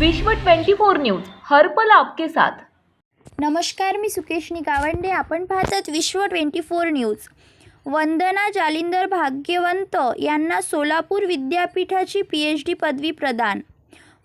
विश्व 24 न्यूज हरपल आपके साथ. नमस्कार मी सुकेशनी गावंडे आपण पाहतात Vishwa twenty four news. Vandana Jalindar Bhagyawant यांना सोलापूर विद्यापीठाची पी एच डी पदवी प्रदान.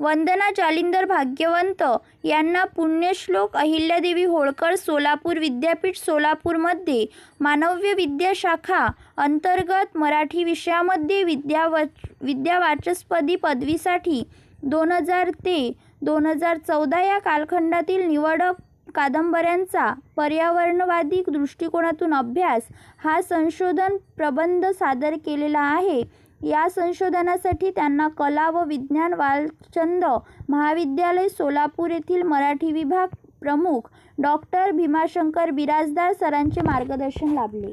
वंदना जालिंदर भाग्यवंत यांना पुण्यश्लोक अहिल्यादेवी होळकर सोलापूर विद्यापीठ सोलापूरमध्ये मानव्य विद्याशाखा अंतर्गत मराठी विषयामध्ये विद्याव विद्यावाचस्पदी पदवीसाठी दोन हजार ते दोन हजार चौदा या कालखंडातील निवडक कादंबऱ्यांचा पर्यावरणवादी दृष्टिकोनातून अभ्यास हा संशोधन प्रबंध सादर केलेला आहे. या संशोधनासाठी त्यांना कला व विज्ञान वालचंद महाविद्यालय सोलापूर येथील मराठी विभाग प्रमुख डॉक्टर भीमाशंकर बिराजदार सरांचे मार्गदर्शन लाभले.